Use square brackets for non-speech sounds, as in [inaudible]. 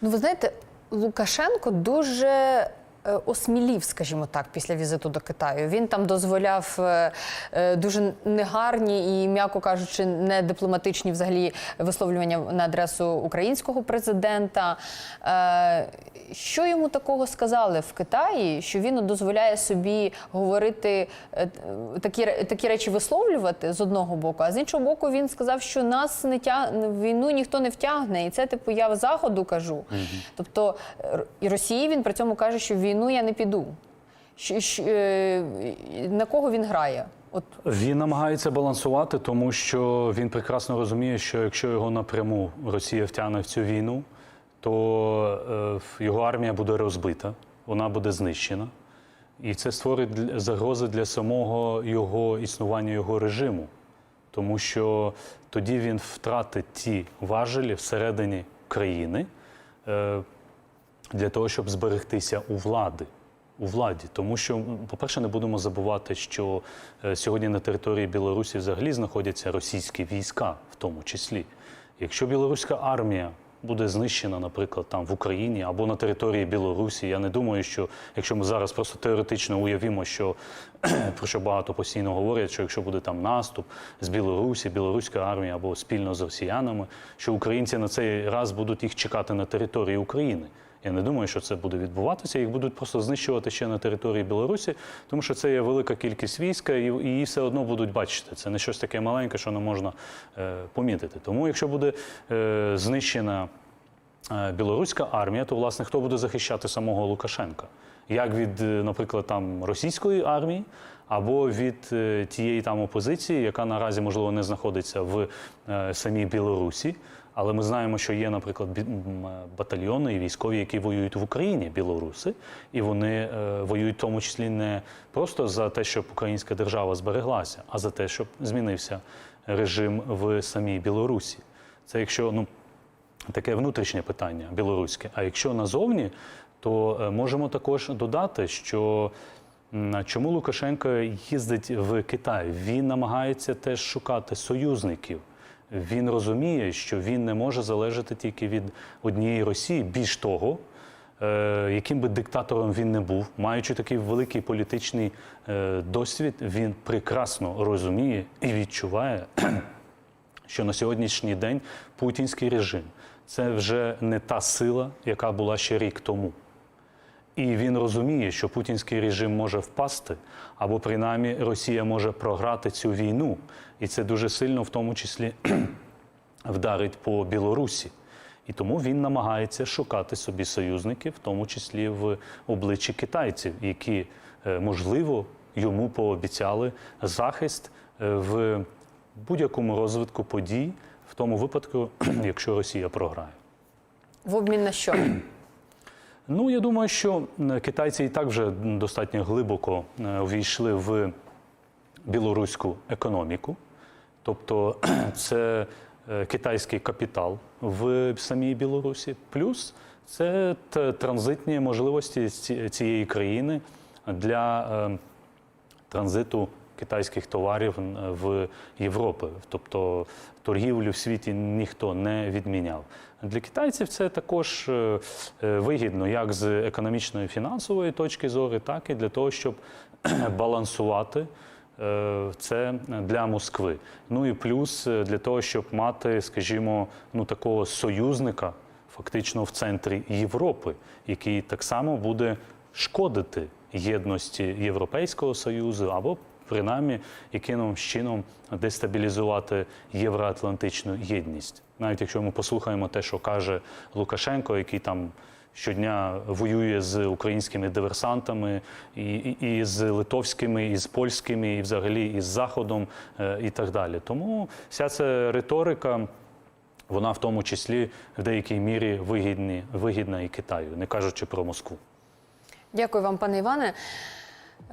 Ну, ви знаєте, Лукашенко дуже осмілів, скажімо так, після візиту до Китаю. Він там дозволяв е, е, дуже негарні і, м'яко кажучи, не дипломатичні взагалі висловлювання на адресу українського президента. Е, Що йому такого сказали в Китаї, що він дозволяє собі говорити е, такі, такі речі висловлювати з одного боку, а з іншого боку, він сказав, що нас не тя... в війну ніхто не втягне. І це, типу, я в заходу кажу. Тобто і Росії він при цьому каже, що в війну я не піду. Що, що, е, на кого він грає? От Він намагається балансувати, тому що він прекрасно розуміє, що якщо його напряму Росія втягне в цю війну, то е, його армія буде розбита, вона буде знищена. І це створить загрози для самого його існування, його режиму. Тому що тоді він втратить ті важелі всередині країни е, для того, щоб зберегтися у влади. У владі, тому що, по-перше, не будемо забувати, що е, сьогодні на території Білорусі взагалі знаходяться російські війська, в тому числі. Якщо білоруська армія буде знищена, наприклад, там в Україні або на території Білорусі, я не думаю, що якщо ми зараз просто теоретично уявімо, що [clears throat] про що багато постійно говорять, що якщо буде там наступ з Білорусі, білоруська армія або спільно з росіянами, що українці на цей раз будуть їх чекати на території України. Я не думаю, що це буде відбуватися. Їх будуть просто знищувати ще на території Білорусі, тому що це є велика кількість війська, і її все одно будуть бачити. Це не щось таке маленьке, що не можна е, помітити. Тому, якщо буде е, знищена е, білоруська армія, то власне хто буде захищати самого Лукашенка? Як від, е, наприклад, там російської армії, або від е, тієї там опозиції, яка наразі можливо не знаходиться в е, самій Білорусі. Але ми знаємо, що є, наприклад, батальйони і військові, які воюють в Україні, білоруси, і вони е, воюють в тому числі не просто за те, щоб українська держава збереглася, а за те, щоб змінився режим в самій Білорусі. Це якщо ну таке внутрішнє питання білоруське. А якщо назовні, то е, можемо також додати, що чому Лукашенко їздить в Китай? Він намагається теж шукати союзників. Він розуміє, що він не може залежати тільки від однієї Росії. Більш того, е, яким би диктатором він не був, маючи такий великий політичний е, досвід, він прекрасно розуміє і відчуває, [clears throat] що на сьогоднішній день путінський режим це вже не та сила, яка була ще рік тому. І він розуміє, що путінський режим може впасти, або принаймні Росія може програти цю війну. І це дуже сильно, в тому числі, [clears throat] вдарить по Білорусі. І тому він намагається шукати собі союзників, в тому числі в обличчі китайців, які, е, можливо, йому пообіцяли захист е, в будь-якому розвитку подій, в тому випадку, [clears throat] якщо Росія програє. в обмін на що? Ну, я думаю, що китайці і так вже достатньо глибоко е, увійшли в білоруську економіку. Тобто [clears throat] це е, китайський капітал в самій Білорусі, плюс це транзитні можливості цієї країни для е, транзиту китайських товарів в Європу. Тобто торгівлю в світі ніхто не відміняв. Для китайців це також е, е, вигідно як з економічної фінансової точки зору, так і для того, щоб [clears throat] балансувати. е, Це для Москви. Ну і плюс для того, щоб мати, скажімо, ну такого союзника фактично в центрі Європи, який так само буде шкодити єдності Європейського Союзу або принаймні якимось чином дестабілізувати євроатлантичну єдність. Навіть якщо ми послухаємо те, що каже Лукашенко, який там щодня воює з українськими диверсантами, і, і, і з литовськими, і з польськими, і взагалі із Заходом, е, і так далі. Тому вся ця риторика. Вона в тому числі в деякій мірі вигідні, вигідна і Китаю, не кажучи про Москву. Дякую вам, пане Іване.